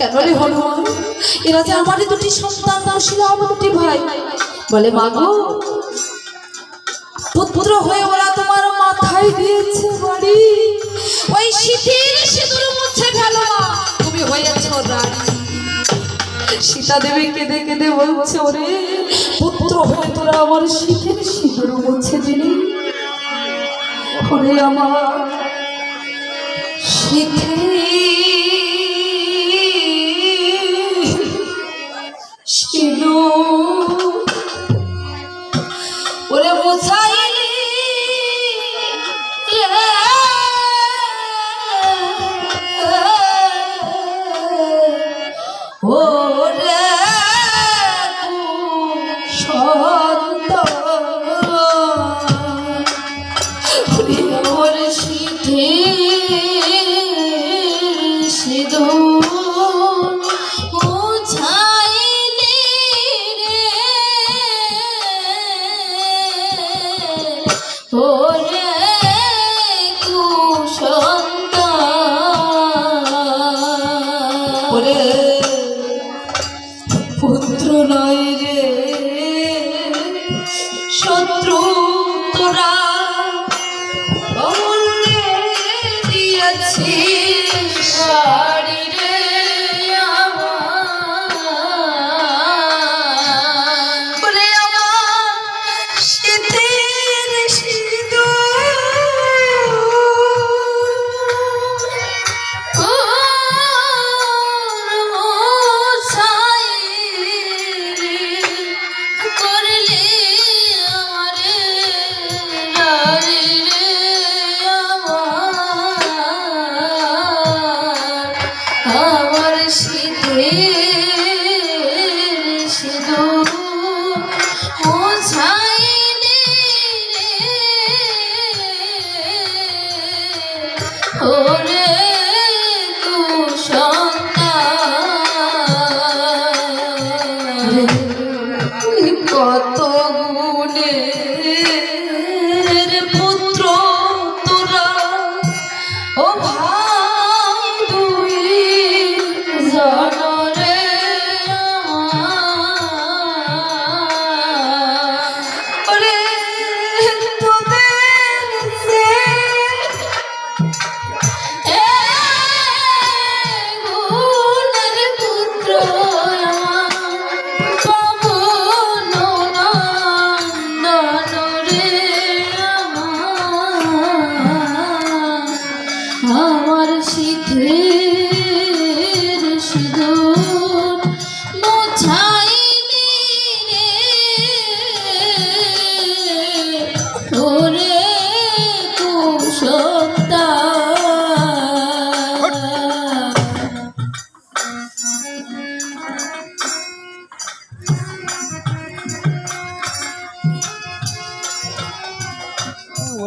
কেন রে হনুমান? এরা যে আমারই দুটি সন্তান ছিল আমার দুটি ভাই। বলে, মা গো, পুত্র হয়ে ওরা তোমার মাথায় দিয়েছে বাড়ি। ওই শীতের সিঁদুর মুছে মা। তুমি হয়েছ রানী। সীতা দেবী কেঁদে কেঁদে বলছে, ওরে, পুত্র হয়ে তোরা আমার শীতের সিঁদুর মুছে দিলি। ওরে আমার শীতে ওরে বোঝাইলি দিয়েছি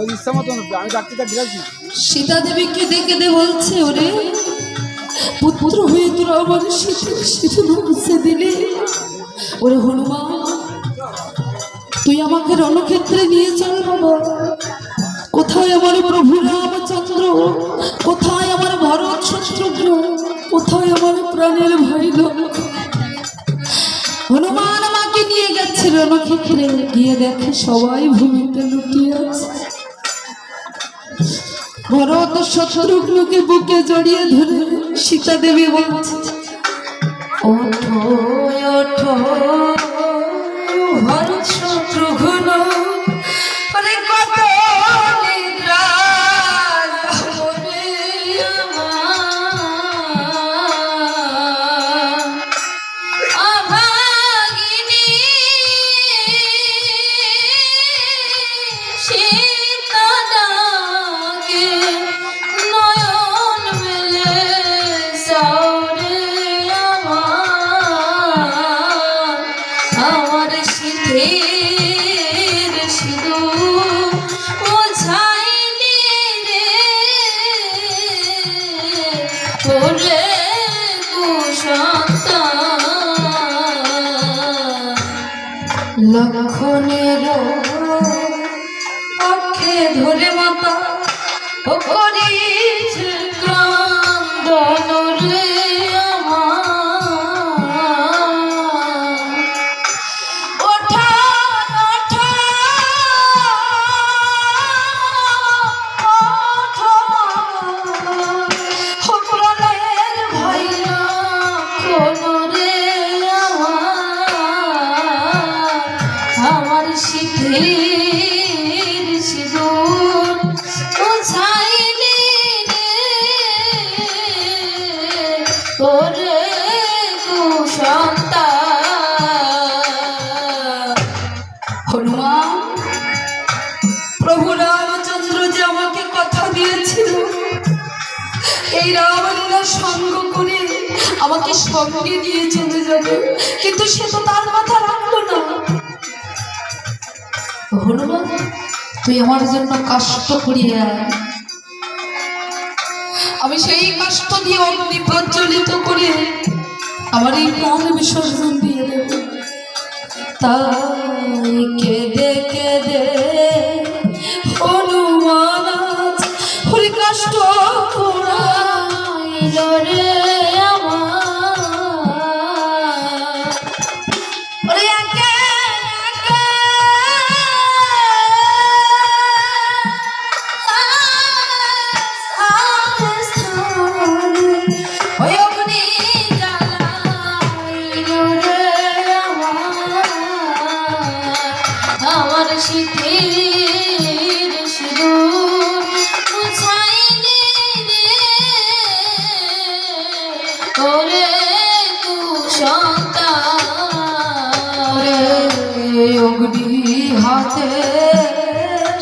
ওই ইচ্ছা মতন, আমি ডাক্তারটা দিয়েছি সীতা দেবী কেঁদে কেঁদে বলছে ওরে। পুত্র হয়ে তোরা আমার সিঁদুর মুছে দিলি ওরে হনুমান, তুই আমাকে রণক্ষেত্রে নিয়ে চল বাবা। কোথায় আমার প্রভু রামচন্দ্র? কোথায় আমার ভরত শত্রুঘ্ন? কোথায় আমার প্রাণের ভাই হনুমান আমাকে নিয়ে গেছে রণক্ষেত্রে। গিয়ে দেখে সবাই ভূমিতে লুটিয়ে আছে। ভরত শত্রুঘ্নকে বুকে জড়িয়ে ধরে সীতা দেবী বলছে ওঠো ওঠো। শীতের সিঁদুর মোছাইলি রে ওরে কুসন্তান। লক্ষণের পক্ষে ধরে মাতা ও করিছে এই সঙ্গ করে আমাকে সঙ্গে চলে যাবে। কিন্তু সে তো তার রাখল না। হনুমান, তুই আমার জন্য কষ্ট করিয়ে আমি সেই কষ্ট দিয়ে অগ্নি প্রজ্বলিত করে আমার এই প্রাণ বিসর্জন দিয়ে দেব। কুসন্তান রে অগ্নি হাতে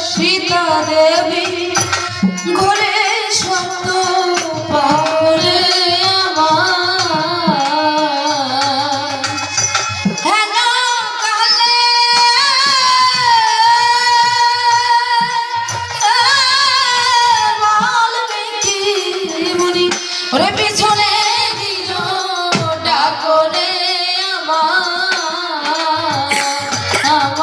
সীতা দেবী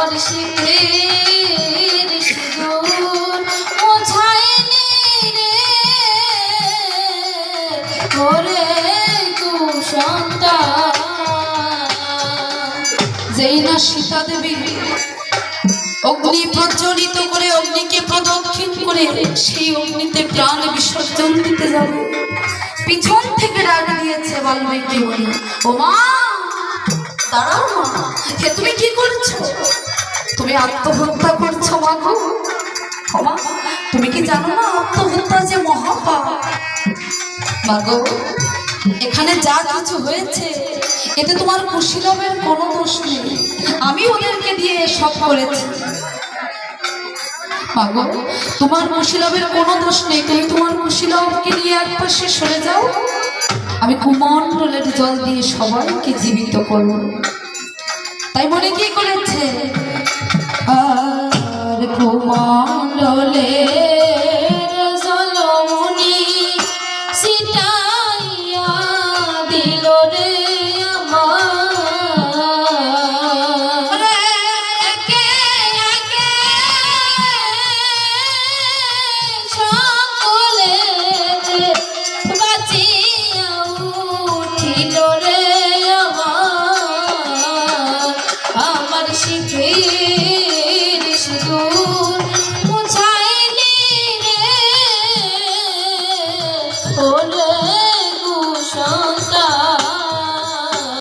আমার শীতের সিঁদুর যেই না অগ্নি প্রজ্বলিত করে অগ্নিকে প্রদক্ষিণ করে সেই অগ্নিতে প্রাণ বিসর্জন দিতে যাবে। পিছন থেকে ডাক দিয়েছে বাল্মীকি মুনি। ও মা দাঁড়াও মা তুমি কি করছ? তুমি আত্মহত্যা করছ, মা গো। তুমি কি জানো না আত্মহত্যা যে মহাপাপ? মা গো, এখানে যা কিছু হয়েছে, এতে তোমার কুশীলবের কোনো দোষ নেই। আমি ওদেরকে দিয়ে সব করেছি। মাগো তোমার কুশীলবের কোনো দোষ নেই। তুমি তোমার কুশীলবকে নিয়ে এক পাশে সরে যাও। আমি কুমণ্ডলের জল দিয়ে সবাইকে জীবিত করব। তাই মনে কি করেছে? আর কুমণ্ডলের